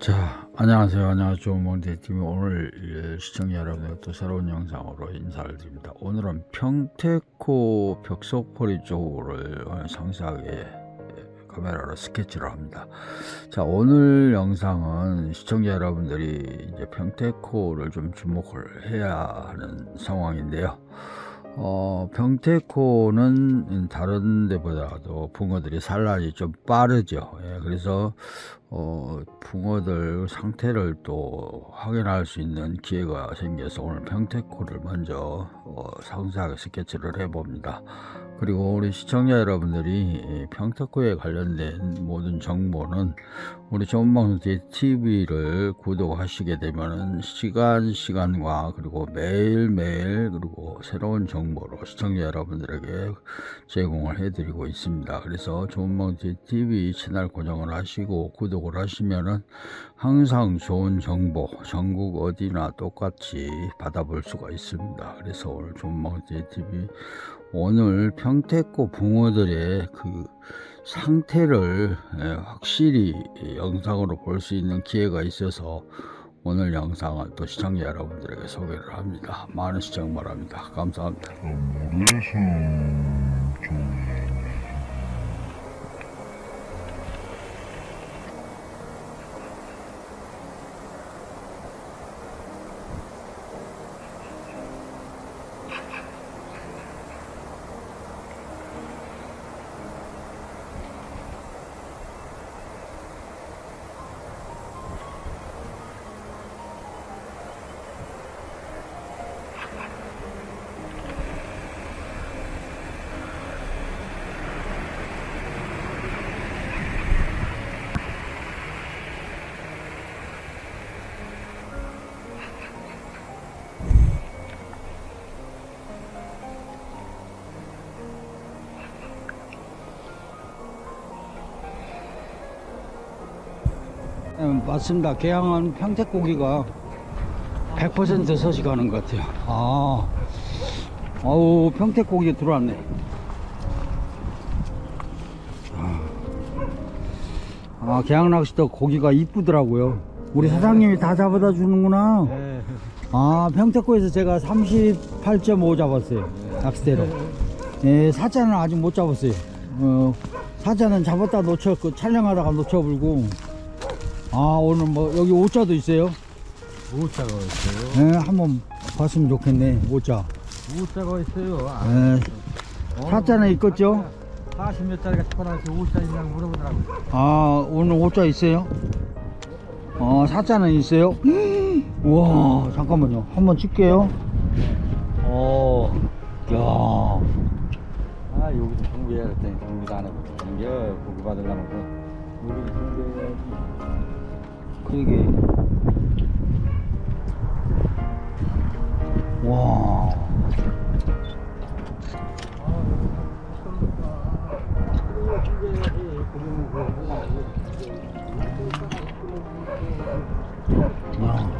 자, 안녕하세요. 안녕하세요. 몽대TV 오늘 예, 시청자 여러분 또 새로운 영상으로 인사를 드립니다. 오늘은 평택호 벽속포리 쪽을 상세하게 예, 카메라로 스케치를 합니다. 자, 오늘 영상은 시청자 여러분들이 이제 평택호를 좀 주목을 해야 하는 상황인데요. 어, 평택호는 다른 데보다도 붕어들이 산란이 좀 빠르죠. 예, 그래서 어, 붕어들 상태를 또 확인할 수 있는 기회가 생겨서 오늘 평택호를 먼저 어, 상세하게 스케치를 해봅니다. 그리고 우리 시청자 여러분들이 이 평택호에 관련된 모든 정보는 우리 전방송 TV를 구독하시게 되면은 시간 시간과 그리고 매일 매일 그리고 새로운 정보로 시청자 여러분들에게 제공을 해드리고 있습니다. 그래서 전방송 TV 채널 고정을 하시고 구독을 하시면은 항상 좋은 정보 전국 어디나 똑같이 받아볼 수가 있습니다. 그래서 오늘 전방송 TV 오늘 평택고 붕어들의 그 상태를 예, 확실히 영상으로 볼 수 있는 기회가 있어서 오늘 영상을 또 시청자 여러분들에게 소개를 합니다. 많은 시청 바랍니다. 감사합니다. 음, 맞습니다. 개항은 평택고기가 100% 서식하는 것 같아요. 아, 어우, 평택고기 들어왔네. 아, 개항 낚시터 고기가 이쁘더라고요. 우리 사장님이 다 잡아다 주는구나. 아, 평택고에서 제가 38.5 잡았어요. 낚시대로. 예, 사자는 아직 못 잡았어요. 어, 사자는 잡았다 놓쳐, 그 촬영하다가 놓쳐불고. 아 오늘 뭐 여기 오자도 있어요? 오자가 있어요. 네 한번 봤으면 좋겠네 오자 오자가 있어요. 아, 네. 사자는 있겠죠? 40몇 짜리가 태어나서 오자 있냐고 물어보더라고요. 아 오늘 오자 있어요? 어 사자는 있어요? 우와 잠깐만요 한번 찍게요 어, 야, 아, 여기서 정비해야 할 테니 정비도 안 해보고 정비해. 고기 받으려면 그러게 와 야,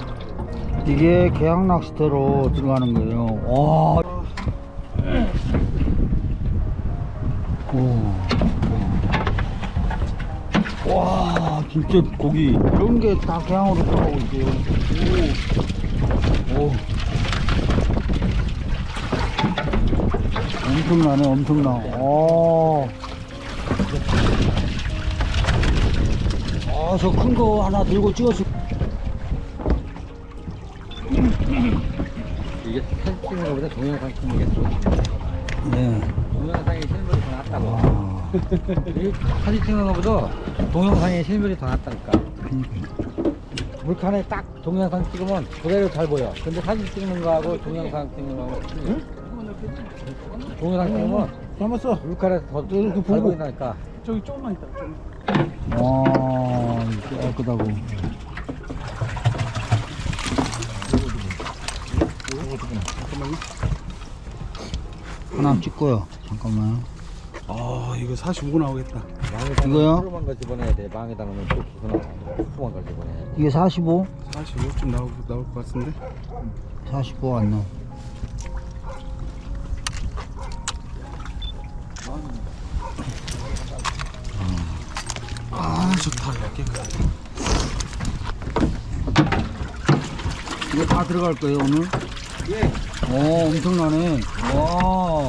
이게 계양 낚시터로 들어가는 거예요. 와. 오. 와, 진짜 고기 이런 게다 계양으로 들어가고 있어요. 오. 오. 엄청나네, 엄청나. 어. 아, 저 큰 거 하나 들고 찍었을 이게 찍는 것보다 동영상 찍는 게 좋아. 네. 동영상에 실물이 더 낫다고. 와. 이 사진 찍는 것보다 동영상에 실물이 더 낫다니까. 물칸에 딱 동영상 찍으면 그대로 잘 보여. 근데 사진 찍는 거하고 동영상 찍는 거하고 틀려. 동영상 찍으면 담았어. 물칸에서 더 이렇게 잘 보고. 보인다니까. 저기 조금만 있다. 좀. 와, 깨끗하고. 하나 찍고요. 잠깐만요. 아 이거 45 나오겠다. 이거요? 돼. 망에다 놓으면 또. 이게 45? 45쯤 나올 나올 것 같은데. 45안 나와. 아 좋다. 깨끗. 이거 다 들어갈 거예요, 오늘? 예. 오, 엄청나네. 와.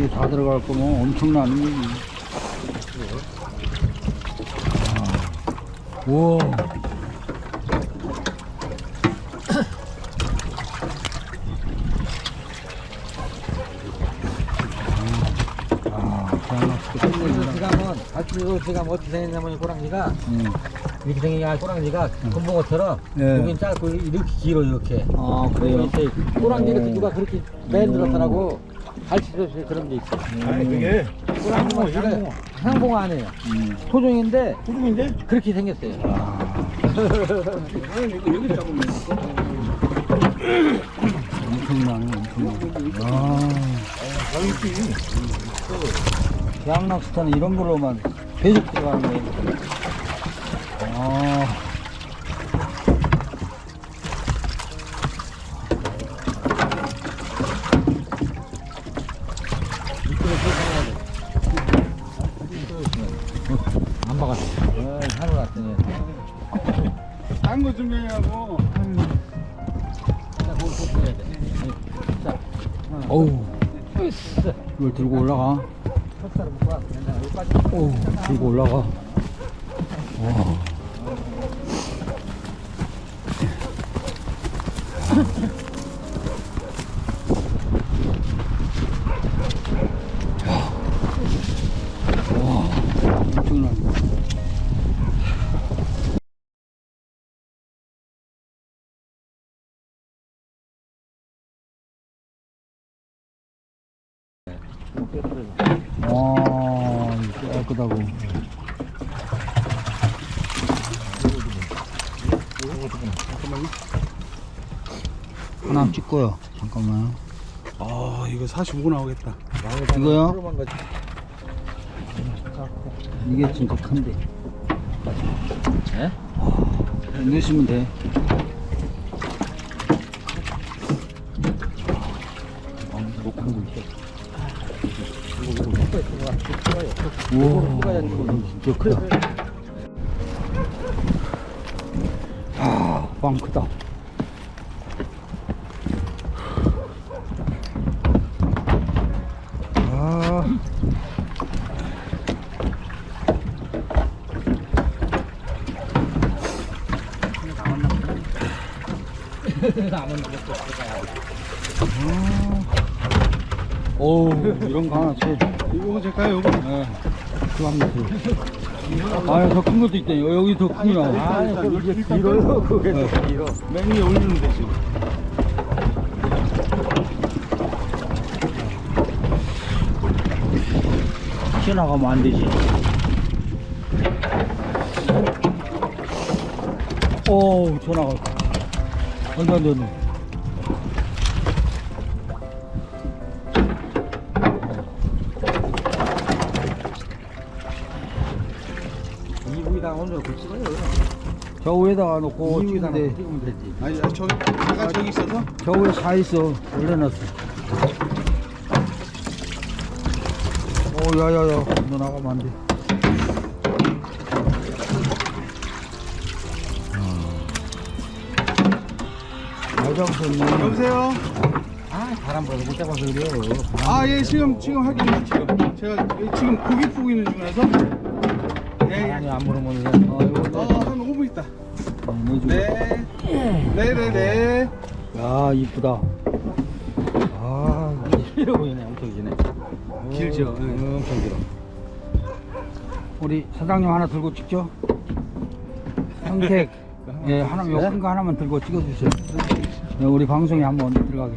이게 다 들어갈 거면 거지. 아. 우와. 아, 지금은 갈치고 지금 어떻게 생겼냐면 이 꼬랑지가 음. 이렇게 생긴 게 꼬랑지가 금붕어처럼 네. 여긴 짧고 이렇게 길어 이렇게 아, 그래요? 꼬랑지 이렇게 누가 그렇게 만들었더라고 갈치도 그런 게 있어 아니 그게 꼬랑지가 향봉어 향봉어 아니에요 음. 토종인데 소중인데? 그렇게 생겼어요 이거 여기 잡으면 엄청나네, 엄청나네. 아. 대학락스타는 이런 걸로만 계속 들어가는 거예요. 아. 안 막았어 어, 하늘 왔더니 딴거 준비하고 자 거기 꼭 해야 돼 자, 어우. 이걸 들고 올라가. 어우, 들고 올라가. 와. 와, 엄청나네. 와, 이거 깨끗하고. 하나 찍고요. 잠깐만요. 아 이거 45 나오겠다 이거요? 거지. 이게 진짜 큰데. 예? 넣으시면 돼. 우와, 진짜 크다. 아, 빵 크다. 아. 오, 이런 거 하나 치. 이거 제가요 이거 네. 그만 아, 더큰 것도 있다. 여기 더 크구나. 아니 그 이게 길어요 그게 더 길어 맨 위에 올리면 되지 튀어나가면 안 되지. 오, 튀어나가. 안 돼, 안 돼, 안 그 찍어요 저 위에다가 놓고 찍는데, 찍으면 되지 아니 아, 저기 제가 저기 있어서 저 위에 차 있어. 올려놨어. 오, 야, 야, 야. 너 나가면 안 돼. 잘 잡으셨네. 여보세요 아 바람 불어서 못 잡아서 그래요 아예 지금 지금 확인해 지금 제가 지금 고기 푸고 있는 중이라서 바람이 안 아, 그냥 이거 어한 5분 있다. 네 네네네 야, 이쁘다. 아, 길어 보이네 엄청 기네 길죠 예. 엄청 길어 우리 사장님 하나 들고 찍죠? 형택. 예, 하나, 요큰 거 하나만 들고 찍어주세요. 네, 우리 방송에 한번 들어가게.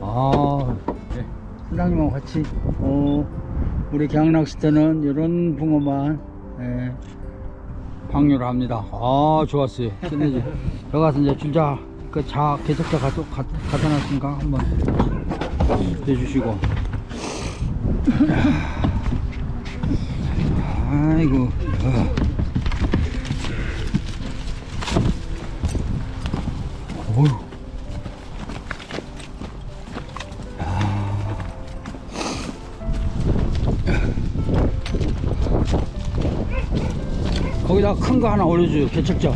아, 사장님하고 같이, 어, 우리 경락시대는 이런 붕어만, 예, 방류를 합니다. 아, 좋았어요. 끝내줘. 여기 가서 이제 줄자, 그 자, 개척자 가, 가, 갖다 놨으니까 한번 해주시고. 아이고. 어. 어휴. 거기다 큰 거 하나 올려줘요. 개척점.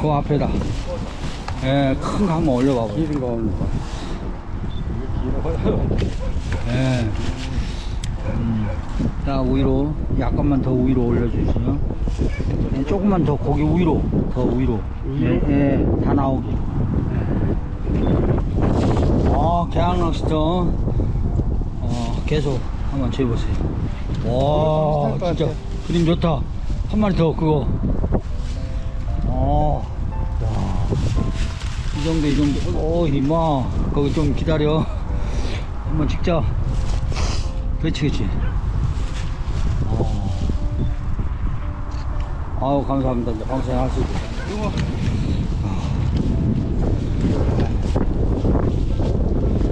그 앞에다. 예, 큰 거 한번 올려봐봐. 길은 거 거. 예. 음, 자, 위로. 약간만 더 위로 올려주시면. 예, 조금만 더 고기 위로. 더 위로. 예, 예, 다 나오게. 어, 개항낚시터. 어, 계속 한번 재보세요. 와, 진짜 그림 좋다. 한 마리 더, 그거. 어, 야. 이 정도, 이 정도. 오, 이마. 거기 좀 기다려. 한번 찍자. 그렇지, 그렇지. 어. 아우, 감사합니다. 이제 방송 하시고.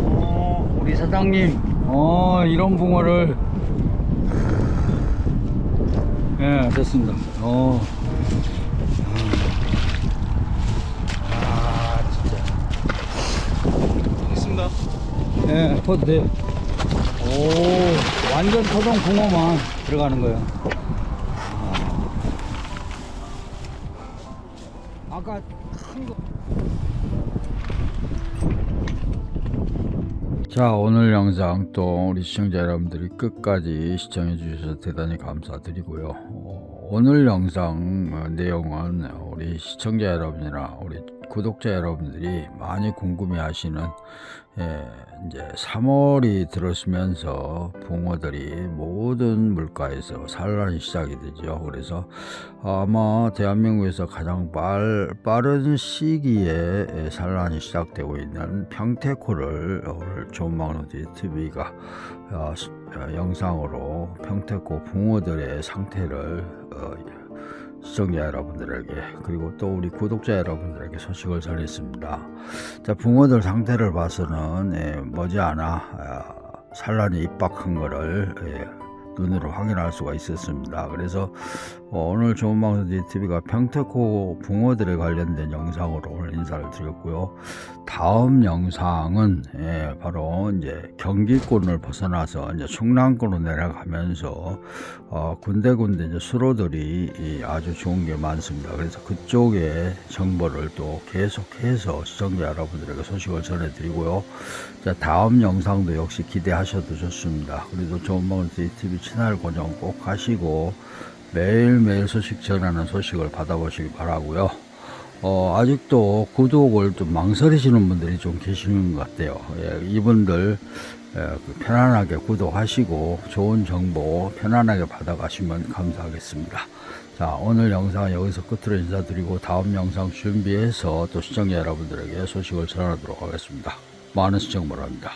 어, 우리 사장님, 어, 이런 붕어를. 예, 됐습니다. 어. 아, 진짜. 있습니다. 예, 퍼도 돼요. 오, 완전 토종 붕어만 들어가는 거예요. 자 오늘 영상 또 우리 시청자 여러분들이 끝까지 시청해 주셔서 대단히 감사드리고요. 어, 오늘 영상 어, 내용은 우리 시청자 여러분이나 우리 구독자 여러분들이 많이 궁금해 하시는 예, 이제 3월이 들어서면서 붕어들이 모든 물가에서 산란이 시작이 되죠. 그래서 아마 대한민국에서 가장 빨, 빠른 시기에 예, 산란이 시작되고 있는 평택호를 오늘 좋은망로디 TV가 어, 영상으로 평택호 붕어들의 상태를 어, 시청자 여러분들에게 그리고 또 우리 구독자 여러분들에게 소식을 전했습니다. 자, 붕어들 상태를 봐서는 예, 머지않아 아, 산란이 입박한 거를 예, 눈으로 확인할 수가 있었습니다. 그래서 어, 오늘 좋은 방송 TV가 평택호 붕어들에 관련된 영상으로 오늘 인사를 드렸고요. 다음 영상은 예, 바로 이제 경기권을 벗어나서 이제 충남권으로 내려가면서 어, 군데군데 이제 수로들이 이 아주 좋은 게 많습니다. 그래서 그쪽에 정보를 또 계속해서 시청자 여러분들에게 소식을 전해드리고요. 자, 다음 영상도 역시 기대하셔도 좋습니다. 그래도 좋은 방송 TV 채널 고정 꼭 하시고 매일매일 소식 전하는 소식을 받아보시기 바라고요. 어, 아직도 구독을 좀 망설이시는 분들이 좀 계시는 것 같아요. 예, 이분들 예, 그 편안하게 구독하시고 좋은 정보 편안하게 받아가시면 감사하겠습니다. 자, 오늘 영상은 여기서 끝으로 인사드리고 다음 영상 준비해서 또 시청자 여러분들에게 소식을 전하도록 하겠습니다. 많은 시청 바랍니다.